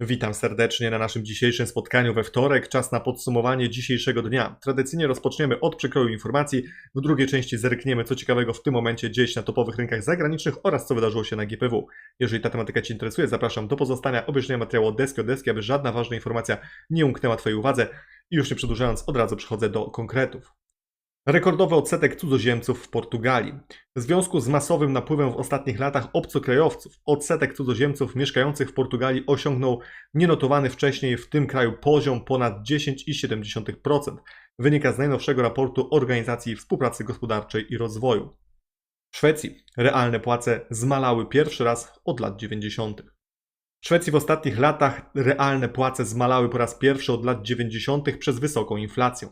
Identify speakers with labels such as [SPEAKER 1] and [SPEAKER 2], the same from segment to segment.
[SPEAKER 1] Witam serdecznie na naszym dzisiejszym spotkaniu we wtorek. Czas na podsumowanie dzisiejszego dnia. Tradycyjnie rozpoczniemy od przekroju informacji. W drugiej części zerkniemy, co ciekawego w tym momencie dzieje się na topowych rynkach zagranicznych oraz co wydarzyło się na GPW. Jeżeli ta tematyka Cię interesuje, zapraszam do pozostania obejrzenia materiału od deski od deski, aby żadna ważna informacja nie umknęła Twojej uwadze. I już nie przedłużając, od razu przechodzę do konkretów. Rekordowy odsetek cudzoziemców w Portugalii. W związku z masowym napływem w ostatnich latach obcokrajowców, odsetek cudzoziemców mieszkających w Portugalii osiągnął nienotowany wcześniej w tym kraju poziom ponad 10,7%. Wynika z najnowszego raportu Organizacji Współpracy Gospodarczej i Rozwoju. W Szwecji realne płace zmalały pierwszy raz od lat 90. W Szwecji w ostatnich latach realne płace zmalały po raz pierwszy od lat 90. przez wysoką inflację.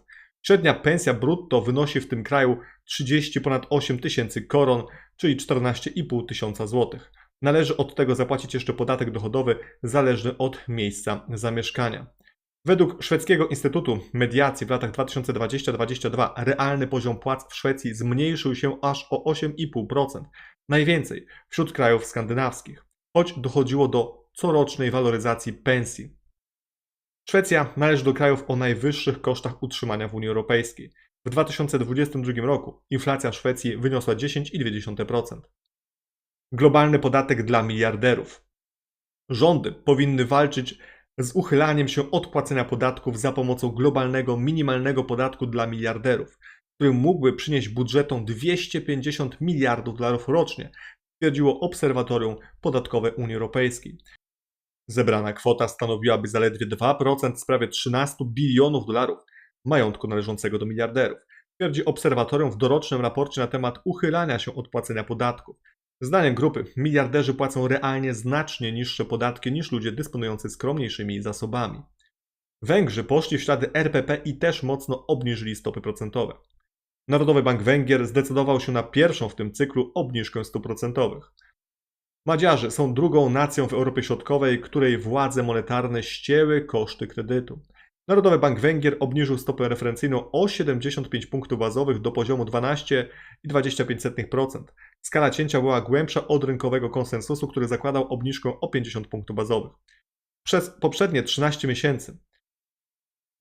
[SPEAKER 1] Średnia pensja brutto wynosi w tym kraju 30 ponad 8 tysięcy koron, czyli 14,5 tysiąca złotych. Należy od tego zapłacić jeszcze podatek dochodowy zależny od miejsca zamieszkania. Według Szwedzkiego Instytutu Mediacji w latach 2020-2022 realny poziom płac w Szwecji zmniejszył się aż o 8,5%, najwięcej wśród krajów skandynawskich, choć dochodziło do corocznej waloryzacji pensji. Szwecja należy do krajów o najwyższych kosztach utrzymania w Unii Europejskiej. W 2022 roku inflacja Szwecji wyniosła 10,2%. Globalny podatek dla miliarderów. Rządy powinny walczyć z uchylaniem się od płacenia podatków za pomocą globalnego minimalnego podatku dla miliarderów, który mógłby przynieść budżetom 250 miliardów dolarów rocznie, stwierdziło Obserwatorium Podatkowe Unii Europejskiej. Zebrana kwota stanowiłaby zaledwie 2% z prawie 13 bilionów dolarów majątku należącego do miliarderów, twierdzi obserwatorium w dorocznym raporcie na temat uchylania się od płacenia podatków. Zdaniem grupy, miliarderzy płacą realnie znacznie niższe podatki niż ludzie dysponujący skromniejszymi zasobami. Węgrzy poszli w ślady RPP i też mocno obniżyli stopy procentowe. Narodowy Bank Węgier zdecydował się na pierwszą w tym cyklu obniżkę stóp procentowych. Madziarzy są drugą nacją w Europie Środkowej, której władze monetarne ścięły koszty kredytu. Narodowy Bank Węgier obniżył stopę referencyjną o 75 punktów bazowych do poziomu 12,25%. Skala cięcia była głębsza od rynkowego konsensusu, który zakładał obniżkę o 50 punktów bazowych. Przez poprzednie 13 miesięcy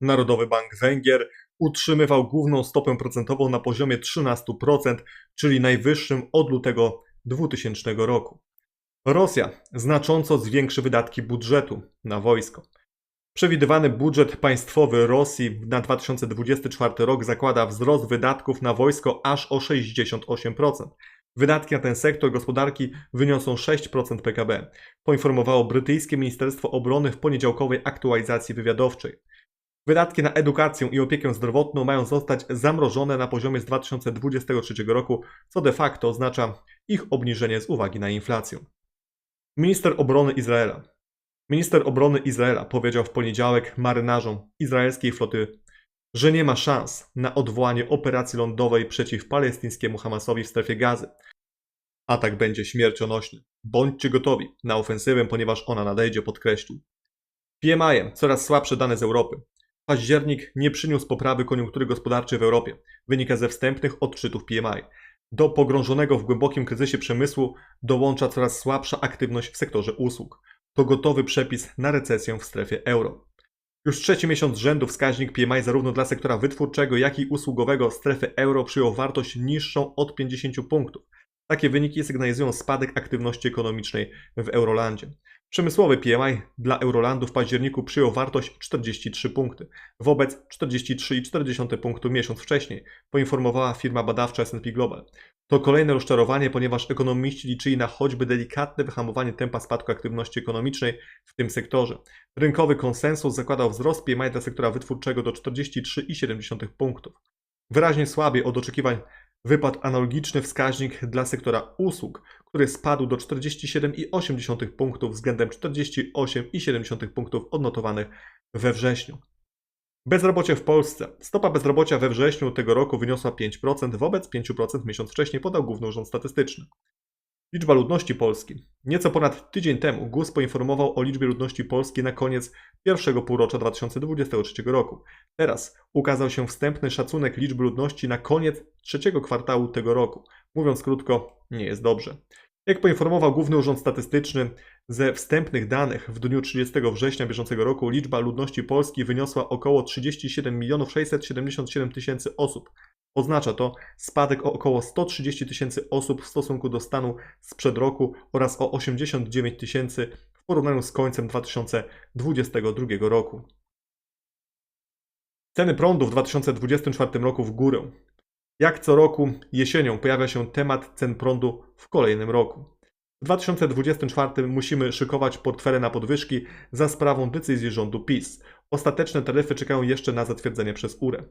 [SPEAKER 1] Narodowy Bank Węgier utrzymywał główną stopę procentową na poziomie 13%, czyli najwyższym od lutego 2000 roku. Rosja znacząco zwiększy wydatki budżetu na wojsko. Przewidywany budżet państwowy Rosji na 2024 rok zakłada wzrost wydatków na wojsko aż o 68%. Wydatki na ten sektor gospodarki wyniosą 6% PKB, poinformowało brytyjskie Ministerstwo Obrony w poniedziałkowej aktualizacji wywiadowczej. Wydatki na edukację i opiekę zdrowotną mają zostać zamrożone na poziomie z 2023 roku, co de facto oznacza ich obniżenie z uwagi na inflację. Minister obrony Izraela. Minister obrony Izraela powiedział w poniedziałek marynarzom izraelskiej floty, że nie ma szans na odwołanie operacji lądowej przeciw palestyńskiemu Hamasowi w strefie gazy. Atak będzie śmiercionośny. Bądźcie gotowi na ofensywę, ponieważ ona nadejdzie, podkreślił. PMI coraz słabsze dane z Europy. Październik nie przyniósł poprawy koniunktury gospodarczej w Europie. Wynika ze wstępnych odczytów PMI. Do pogrążonego w głębokim kryzysie przemysłu dołącza coraz słabsza aktywność w sektorze usług. To gotowy przepis na recesję w strefie euro. Już trzeci miesiąc rzędu wskaźnik PMI zarówno dla sektora wytwórczego, jak i usługowego strefy euro przyjął wartość niższą od 50 punktów. Takie wyniki sygnalizują spadek aktywności ekonomicznej w Eurolandzie. Przemysłowy PMI dla Eurolandu w październiku przyjął wartość 43 punkty, wobec 43,4 punktu miesiąc wcześniej, poinformowała firma badawcza S&P Global. To kolejne rozczarowanie, ponieważ ekonomiści liczyli na choćby delikatne wyhamowanie tempa spadku aktywności ekonomicznej w tym sektorze. Rynkowy konsensus zakładał wzrost PMI dla sektora wytwórczego do 43,7 punktów. Wyraźnie słabiej od oczekiwań wypadł analogiczny wskaźnik dla sektora usług, który spadł do 47,8 punktów względem 48,7 punktów odnotowanych we wrześniu. Bezrobocie w Polsce. Stopa bezrobocia we wrześniu tego roku wyniosła 5% wobec 5% miesiąc wcześniej, podał Główny Urząd Statystyczny. Liczba ludności Polski. Nieco ponad tydzień temu GUS poinformował o liczbie ludności Polski na koniec pierwszego półrocza 2023 roku. Teraz ukazał się wstępny szacunek liczby ludności na koniec trzeciego kwartału tego roku. Mówiąc krótko, nie jest dobrze. Jak poinformował Główny Urząd Statystyczny, Ze wstępnych danych w dniu 30 września bieżącego roku liczba ludności Polski wyniosła około 37 677 tysięcy osób. Oznacza to spadek o około 130 tysięcy osób w stosunku do stanu sprzed roku oraz o 89 tysięcy w porównaniu z końcem 2022 roku. Ceny prądu w 2024 roku w górę. Jak co roku jesienią pojawia się temat cen prądu w kolejnym roku. W 2024 musimy szykować portfele na podwyżki za sprawą decyzji rządu PiS. Ostateczne taryfy czekają jeszcze na zatwierdzenie przez URE.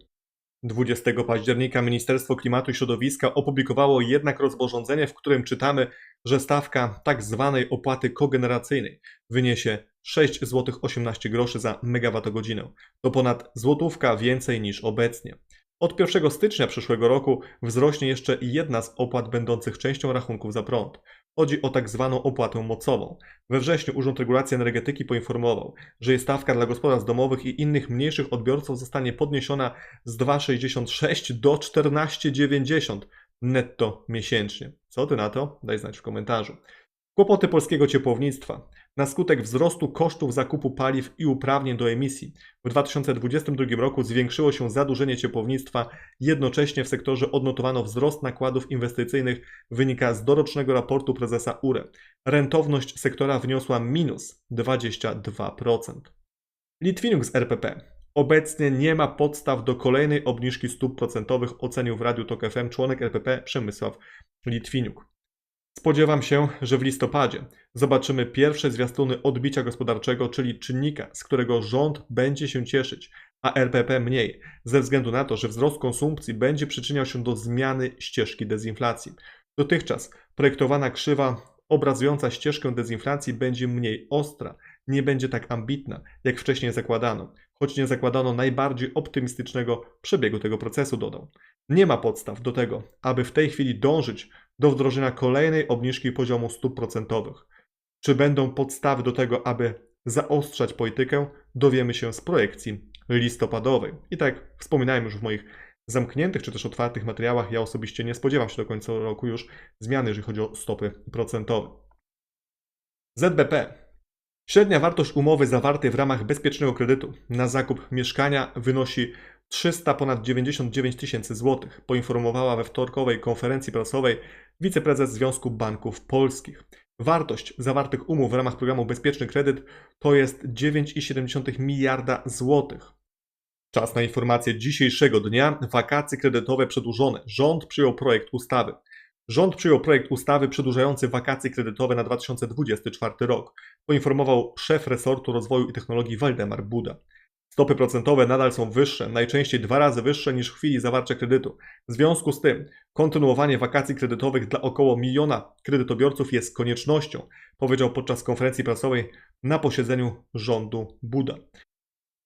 [SPEAKER 1] 20 października Ministerstwo Klimatu i Środowiska opublikowało jednak rozporządzenie, w którym czytamy, że stawka tak zwanej opłaty kogeneracyjnej wyniesie 6 zł 18 groszy za megawattogodzinę. To ponad złotówka więcej niż obecnie. Od 1 stycznia przyszłego roku wzrośnie jeszcze jedna z opłat będących częścią rachunków za prąd. Chodzi o tak zwaną opłatę mocową. We wrześniu Urząd Regulacji Energetyki poinformował, że jej stawka dla gospodarstw domowych i innych mniejszych odbiorców zostanie podniesiona z 2,66 do 14,90 netto miesięcznie. Co ty na to? Daj znać w komentarzu. Kłopoty polskiego ciepłownictwa. Na skutek wzrostu kosztów zakupu paliw i uprawnień do emisji w 2022 roku zwiększyło się zadłużenie ciepłownictwa, jednocześnie w sektorze odnotowano wzrost nakładów inwestycyjnych, wynika z dorocznego raportu prezesa URE. Rentowność sektora wyniosła minus 22%. Litwinuk z RPP. Obecnie nie ma podstaw do kolejnej obniżki stóp procentowych, ocenił w Radiu Tok FM członek RPP Przemysław Litwiniuk. Spodziewam się, że w listopadzie zobaczymy pierwsze zwiastuny odbicia gospodarczego, czyli czynnika, z którego rząd będzie się cieszyć, a RPP mniej, ze względu na to, że wzrost konsumpcji będzie przyczyniał się do zmiany ścieżki dezinflacji. Dotychczas projektowana krzywa obrazująca ścieżkę dezinflacji będzie mniej ostra, nie będzie tak ambitna, jak wcześniej zakładano, choć nie zakładano najbardziej optymistycznego przebiegu tego procesu, dodał. Nie ma podstaw do tego, aby w tej chwili dążyć do wdrożenia kolejnej obniżki poziomu stóp procentowych. Czy będą podstawy do tego, aby zaostrzać politykę, dowiemy się z projekcji listopadowej. I tak jak wspominałem już w moich zamkniętych czy też otwartych materiałach, ja osobiście nie spodziewam się do końca roku już zmiany, jeżeli chodzi o stopy procentowe. ZBP. Średnia wartość umowy zawartej w ramach bezpiecznego kredytu na zakup mieszkania wynosi 300 ponad 99 tysięcy złotych, poinformowała we wtorkowej konferencji prasowej wiceprezes Związku Banków Polskich. Wartość zawartych umów w ramach programu Bezpieczny Kredyt to jest 9,7 miliarda złotych. Czas na informację dzisiejszego dnia. Wakacje kredytowe przedłużone. Rząd przyjął projekt ustawy. Rząd przyjął projekt ustawy przedłużający wakacje kredytowe na 2024 rok, poinformował szef resortu rozwoju i technologii Waldemar Buda. Stopy procentowe nadal są wyższe, najczęściej dwa razy wyższe niż w chwili zawarcia kredytu. W związku z tym kontynuowanie wakacji kredytowych dla około miliona kredytobiorców jest koniecznością, powiedział podczas konferencji prasowej na posiedzeniu rządu Buda.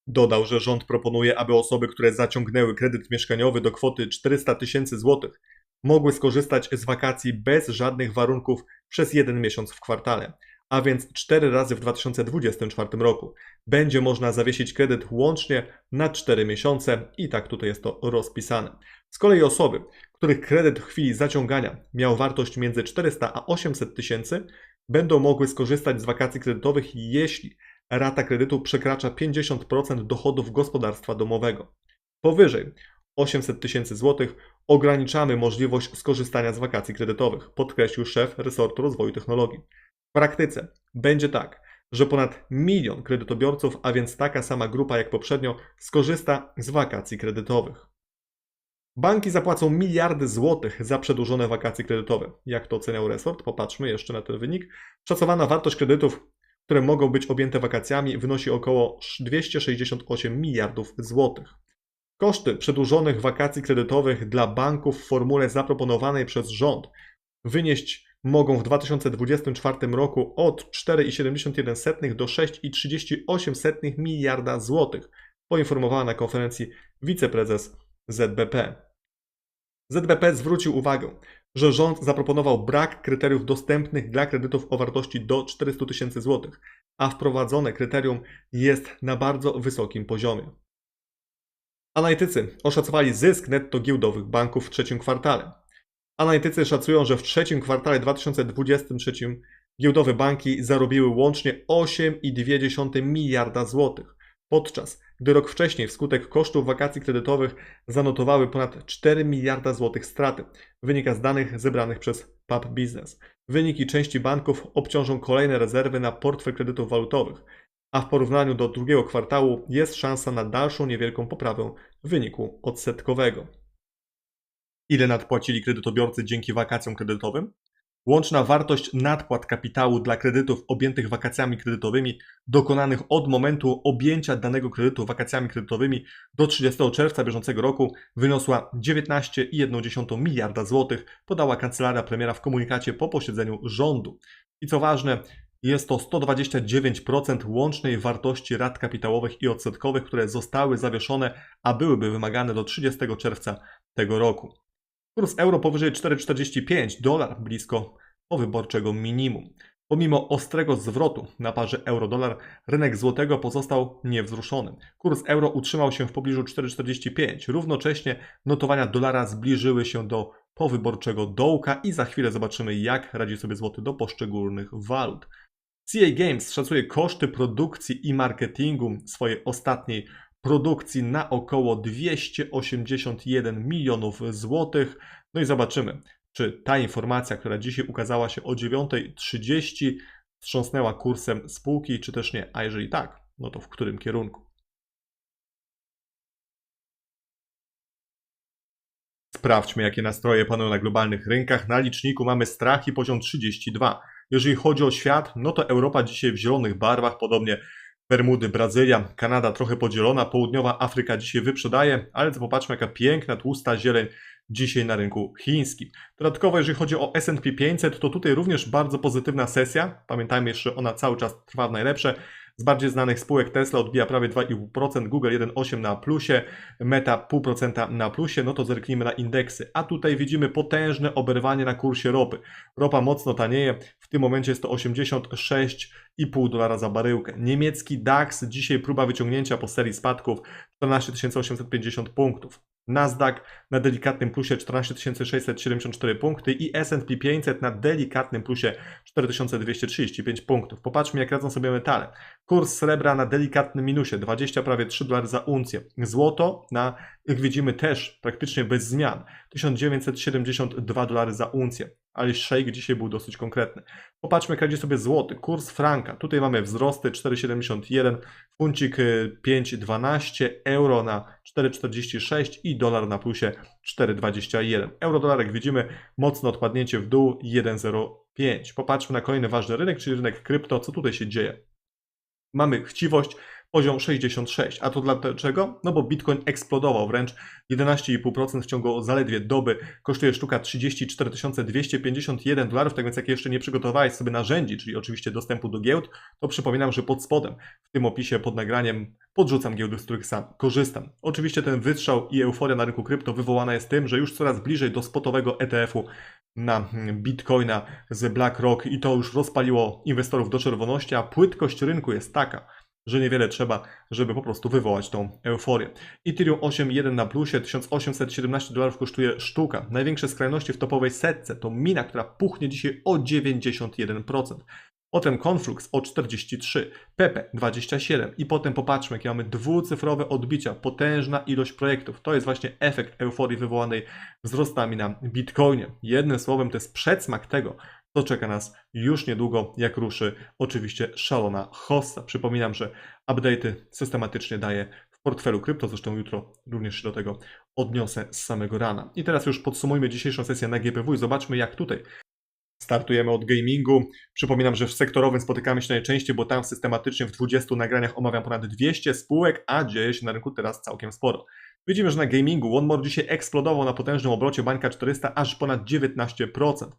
[SPEAKER 1] Dodał, że rząd proponuje, aby osoby, które zaciągnęły kredyt mieszkaniowy do kwoty 400 tysięcy złotych, mogły skorzystać z wakacji bez żadnych warunków przez jeden miesiąc w kwartale a więc 4 razy w 2024 roku. Będzie można zawiesić kredyt łącznie na 4 miesiące i tak tutaj jest to rozpisane. Z kolei osoby, których kredyt w chwili zaciągania miał wartość między 400 a 800 tysięcy, będą mogły skorzystać z wakacji kredytowych, jeśli rata kredytu przekracza 50% dochodów gospodarstwa domowego. Powyżej 800 tysięcy złotych ograniczamy możliwość skorzystania z wakacji kredytowych, podkreślił szef resortu rozwoju technologii. W praktyce będzie tak, że ponad milion kredytobiorców, a więc taka sama grupa jak poprzednio, skorzysta z wakacji kredytowych. Banki zapłacą miliardy złotych za przedłużone wakacje kredytowe. Jak to oceniał resort? Popatrzmy jeszcze na ten wynik. Szacowana wartość kredytów, które mogą być objęte wakacjami, wynosi około 268 miliardów złotych. Koszty przedłużonych wakacji kredytowych dla banków w formule zaproponowanej przez rząd wynieść mogą w 2024 roku od 4,71 do 6,38 miliarda złotych, poinformowała na konferencji wiceprezes ZBP. ZBP zwrócił uwagę, że rząd zaproponował brak kryteriów dostępnych dla kredytów o wartości do 400 tysięcy złotych, a wprowadzone kryterium jest na bardzo wysokim poziomie. Analitycy oszacowali zysk netto giełdowych banków w trzecim kwartale. Analitycy szacują, że w trzecim kwartale 2023 Giełdowe banki zarobiły łącznie 8,2 miliarda złotych, podczas gdy rok wcześniej wskutek kosztów wakacji kredytowych zanotowały ponad 4 miliarda złotych straty. Wynika z danych zebranych przez Pub Business. Wyniki części banków obciążą kolejne rezerwy na portfel kredytów walutowych, a w porównaniu do drugiego kwartału jest szansa na dalszą niewielką poprawę wyniku odsetkowego. Ile nadpłacili kredytobiorcy dzięki wakacjom kredytowym? Łączna wartość nadpłat kapitału dla kredytów objętych wakacjami kredytowymi dokonanych od momentu objęcia danego kredytu wakacjami kredytowymi do 30 czerwca bieżącego roku wyniosła 19,1 miliarda złotych, podała kancelaria premiera w komunikacie po posiedzeniu rządu. I co ważne, jest to 129% łącznej wartości rat kapitałowych i odsetkowych, które zostały zawieszone, a byłyby wymagane do 30 czerwca tego roku. Kurs euro powyżej 4,45, dolar blisko powyborczego minimum. Pomimo ostrego zwrotu na parze euro-dolar, rynek złotego pozostał niewzruszony. Kurs euro utrzymał się w pobliżu 4,45. Równocześnie notowania dolara zbliżyły się do powyborczego dołka i za chwilę zobaczymy, jak radzi sobie złoty do poszczególnych walut. CA Games szacuje koszty produkcji i marketingu swojej ostatniej produkcji na około 281 milionów złotych. No i zobaczymy, czy ta informacja, która dzisiaj ukazała się o 9.30, wstrząsnęła kursem spółki, czy też nie. A jeżeli tak, no to w którym kierunku? Sprawdźmy, jakie nastroje panują na globalnych rynkach. Na liczniku mamy strach i poziom 32. Jeżeli chodzi o świat, no to Europa dzisiaj w zielonych barwach, podobnie Bermudy, Brazylia, Kanada trochę podzielona, południowa Afryka dzisiaj wyprzedaje, ale popatrzmy jaka piękna, tłusta zieleń dzisiaj na rynku chińskim. Dodatkowo jeżeli chodzi o S&P 500, to tutaj również bardzo pozytywna sesja. Pamiętajmy jeszcze, ona cały czas trwa w najlepsze. Z bardziej znanych spółek Tesla odbija prawie 2,5%, Google 1,8% na plusie, Meta 0,5% na plusie, no to zerknijmy na indeksy. A tutaj widzimy potężne oberwanie na kursie ropy. Ropa mocno tanieje, w tym momencie jest to 86,5 dolara za baryłkę. Niemiecki DAX, dzisiaj próba wyciągnięcia po serii spadków 14 850 punktów. Nasdaq na delikatnym plusie 14 674 punkty i S&P 500 na delikatnym plusie 4235 punktów. Popatrzmy jak radzą sobie metale. Kurs srebra na delikatnym minusie 20 prawie 3 dolary za uncję. Złoto na, jak widzimy też praktycznie bez zmian 1972 dolary za uncję ale shake dzisiaj był dosyć konkretny. Popatrzmy, jak radzi sobie złoty. Kurs franka. Tutaj mamy wzrosty 4,71, funcik 5,12, y, euro na 4,46 i dolar na plusie 4,21. Euro dolar, jak widzimy, mocne odpadnięcie w dół 1,05. Popatrzmy na kolejny ważny rynek, czyli rynek krypto. Co tutaj się dzieje? Mamy chciwość poziom 66. A to dlaczego? No bo Bitcoin eksplodował wręcz 11,5% w ciągu zaledwie doby. Kosztuje sztuka 34 251 dolarów, tak więc jak jeszcze nie przygotowałeś sobie narzędzi, czyli oczywiście dostępu do giełd, to przypominam, że pod spodem w tym opisie pod nagraniem podrzucam giełdy, z których sam korzystam. Oczywiście ten wystrzał i euforia na rynku krypto wywołana jest tym, że już coraz bliżej do spotowego ETF-u na Bitcoina z BlackRock i to już rozpaliło inwestorów do czerwoności, a płytkość rynku jest taka, że niewiele trzeba, żeby po prostu wywołać tą euforię. Ethereum 8.1 na plusie, 1817 dolarów kosztuje sztuka. Największe skrajności w topowej setce to mina, która puchnie dzisiaj o 91%. Potem Conflux o 43, Pepe 27 i potem popatrzmy, jakie mamy dwucyfrowe odbicia, potężna ilość projektów. To jest właśnie efekt euforii wywołanej wzrostami na Bitcoinie. Jednym słowem to jest przedsmak tego, to czeka nas już niedługo, jak ruszy oczywiście szalona hossa. Przypominam, że update'y systematycznie daję w portfelu krypto, zresztą jutro również się do tego odniosę z samego rana. I teraz już podsumujmy dzisiejszą sesję na GPW i zobaczmy jak tutaj Startujemy od gamingu. Przypominam, że w sektorowym spotykamy się najczęściej, bo tam systematycznie w 20 nagraniach omawiam ponad 200 spółek, a dzieje się na rynku teraz całkiem sporo. Widzimy, że na gamingu OneMore dzisiaj eksplodował na potężnym obrocie bańka 400 aż ponad 19%.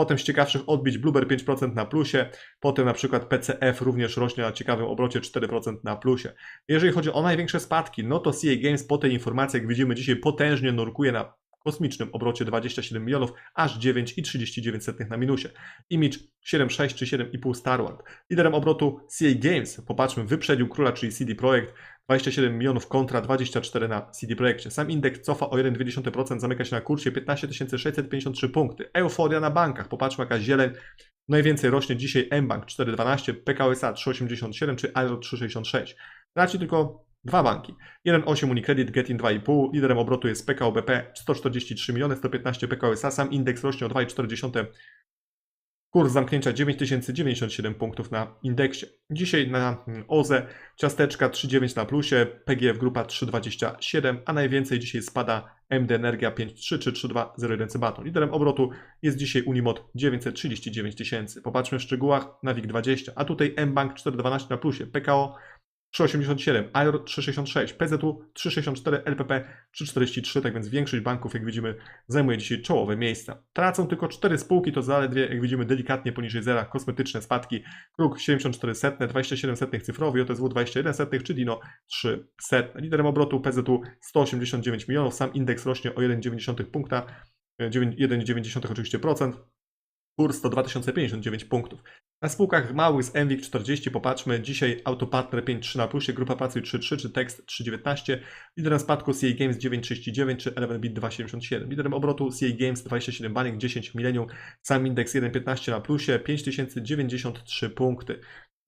[SPEAKER 1] Potem z ciekawszych odbić Blueber 5% na plusie, potem na przykład PCF również rośnie na ciekawym obrocie 4% na plusie. Jeżeli chodzi o największe spadki, no to CA Games po tej informacji, jak widzimy dzisiaj, potężnie nurkuje na kosmicznym obrocie 27 milionów, aż 9,39 na minusie. Image 7,6 czy 7,5 Starward. Liderem obrotu CA Games, popatrzmy, wyprzedził króla, czyli CD Projekt, 27 milionów kontra 24 na CD Projekcie. Sam indeks cofa o 1,2%, zamyka się na kursie 15 653 punkty. Euforia na bankach, popatrzmy jaka zieleń Najwięcej rośnie dzisiaj mBank 4,12, PKO SA 3,87 czy Aero 3,66. Traci tylko dwa banki. 1,8 Unicredit, Getin 2,5, liderem obrotu jest PKO BP 143 miliony, 115 PKO SA, sam indeks rośnie o 2,4 Kurs zamknięcia 9097 punktów na indeksie. Dzisiaj na mm, OZE ciasteczka 3,9 na plusie, PGF Grupa 3,27, a najwięcej dzisiaj spada MD Energia 5,3 czy 3,201 Cybaton. Liderem obrotu jest dzisiaj Unimod 939 tysięcy. Popatrzmy w szczegółach na WIG20, a tutaj mBank 4,12 na plusie, PKO 3,87, AIR 3,66, PZU 3,64, LPP 3,43, tak więc większość banków, jak widzimy, zajmuje dzisiaj czołowe miejsca. Tracą tylko 4 spółki, to zaledwie, jak widzimy, delikatnie poniżej zera, kosmetyczne spadki. Kruk 74 setne, 27 setnych cyfrowy, JSW 21 setnych, czy Dino 3 setne. Liderem obrotu PZU 189 milionów, sam indeks rośnie o 1,9 punkta, 1,9 oczywiście procent. Kurs to 2059 punktów. Na spółkach małych z MWIG 40 popatrzmy. Dzisiaj Autopartner 5.3 na plusie, Grupa Pracy 3.3 czy Tekst 3.19. Liderem spadku CA Games 9.39 czy Eleven Beat 2.77. Liderem obrotu CA Games 27 Baniek 10 Millennium. Sam indeks 1.15 na plusie 5093 punkty.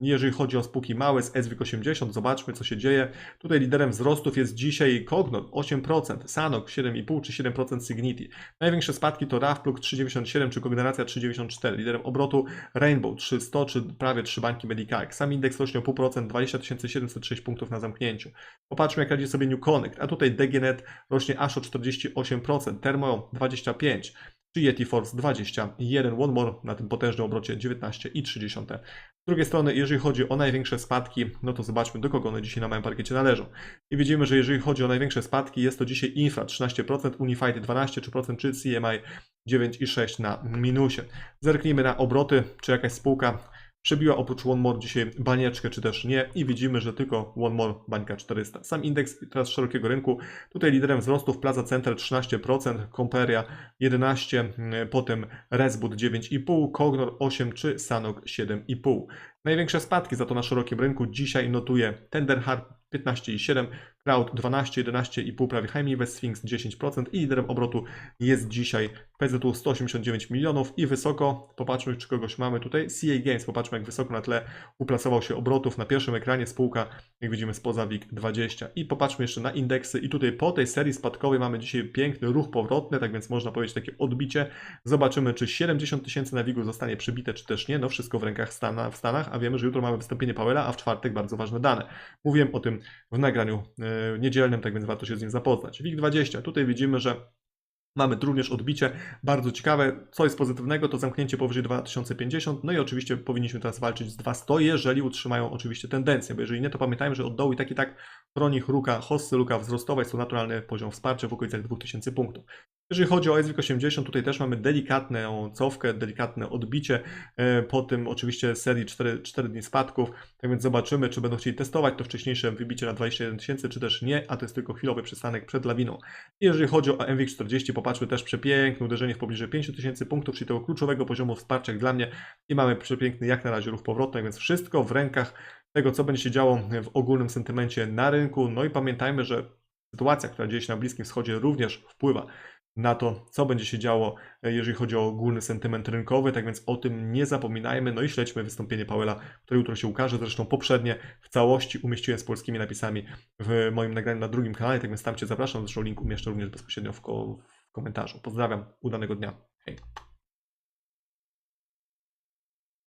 [SPEAKER 1] Jeżeli chodzi o spółki małe z SWIG 80, zobaczmy co się dzieje. Tutaj liderem wzrostów jest dzisiaj Cognor 8%, Sanok 7,5 czy 7% Signity. Największe spadki to Rafplug 3,97 czy Kogeneracja 3,94. Liderem obrotu Rainbow 300 czy prawie 3 banki Medicaid. Sam indeks rośnie o 0,5%, 20 706 punktów na zamknięciu. Popatrzmy jak radzi sobie New Connect, a tutaj DGNet rośnie aż o 48%, Thermo 25%. Czy Yeti Force 21, One More na tym potężnym obrocie 19,3. Z drugiej strony, jeżeli chodzi o największe spadki, no to zobaczmy, do kogo one dzisiaj na małym parkiecie należą. I widzimy, że jeżeli chodzi o największe spadki, jest to dzisiaj Infra 13%, Unified 12%, czy CMI 9,6% na minusie. Zerknijmy na obroty, czy jakaś spółka przebiła oprócz One More dzisiaj banieczkę, czy też nie i widzimy, że tylko One More bańka 400. Sam indeks teraz szerokiego rynku, tutaj liderem wzrostów Plaza Center 13%, Comperia 11%, potem Resboot 9,5%, Cognor 8% czy Sanok 7,5%. Największe spadki za to na szerokim rynku dzisiaj notuje Tenderhard 15,7%, Crowd 12, 11,5 prawie Jaime Sphinx 10% i liderem obrotu jest dzisiaj PZU 189 milionów i wysoko, popatrzmy czy kogoś mamy tutaj, CA Games, popatrzmy jak wysoko na tle uplasował się obrotów. Na pierwszym ekranie spółka, jak widzimy spoza WIG20 i popatrzmy jeszcze na indeksy. I tutaj po tej serii spadkowej mamy dzisiaj piękny ruch powrotny, tak więc można powiedzieć takie odbicie, zobaczymy czy 70 tysięcy na WIG-u zostanie przybite czy też nie, no wszystko w rękach Stana, w Stanach, a wiemy, że jutro mamy wystąpienie Powella, a w czwartek bardzo ważne dane. Mówiłem o tym w nagraniu e, niedzielnym, tak więc warto się z nim zapoznać. WIG20, tutaj widzimy, że Mamy również odbicie bardzo ciekawe. Co jest pozytywnego, to zamknięcie powyżej 2050. No i oczywiście powinniśmy teraz walczyć z 200, jeżeli utrzymają oczywiście tendencję, bo jeżeli nie, to pamiętajmy, że od dołu i tak i tak chroni luka, hossy, luka wzrostowa, jest to naturalny poziom wsparcia w okolicach 2000 punktów. Jeżeli chodzi o SWIG 80, tutaj też mamy delikatną cofkę, delikatne odbicie e, po tym oczywiście serii 4, 4 dni spadków, tak więc zobaczymy, czy będą chcieli testować to wcześniejsze wybicie na 21 tysięcy, czy też nie, a to jest tylko chwilowy przystanek przed lawiną. Jeżeli chodzi o MWIG 40, popatrzmy też przepiękne uderzenie w pobliżu 5000 punktów, czyli tego kluczowego poziomu wsparcia dla mnie i mamy przepiękny jak na razie ruch powrotny, tak więc wszystko w rękach tego, co będzie się działo w ogólnym sentymencie na rynku. No i pamiętajmy, że sytuacja, która dzieje się na Bliskim Wschodzie również wpływa na to, co będzie się działo, e, jeżeli chodzi o ogólny sentyment rynkowy, tak więc o tym nie zapominajmy, no i śledźmy wystąpienie Powella, które jutro się ukaże, zresztą poprzednie w całości umieściłem z polskimi napisami w moim nagraniu na drugim kanale, tak więc tam Cię zapraszam, zresztą link umieszczę również bezpośrednio w, ko w komentarzu. Pozdrawiam, udanego dnia, hej!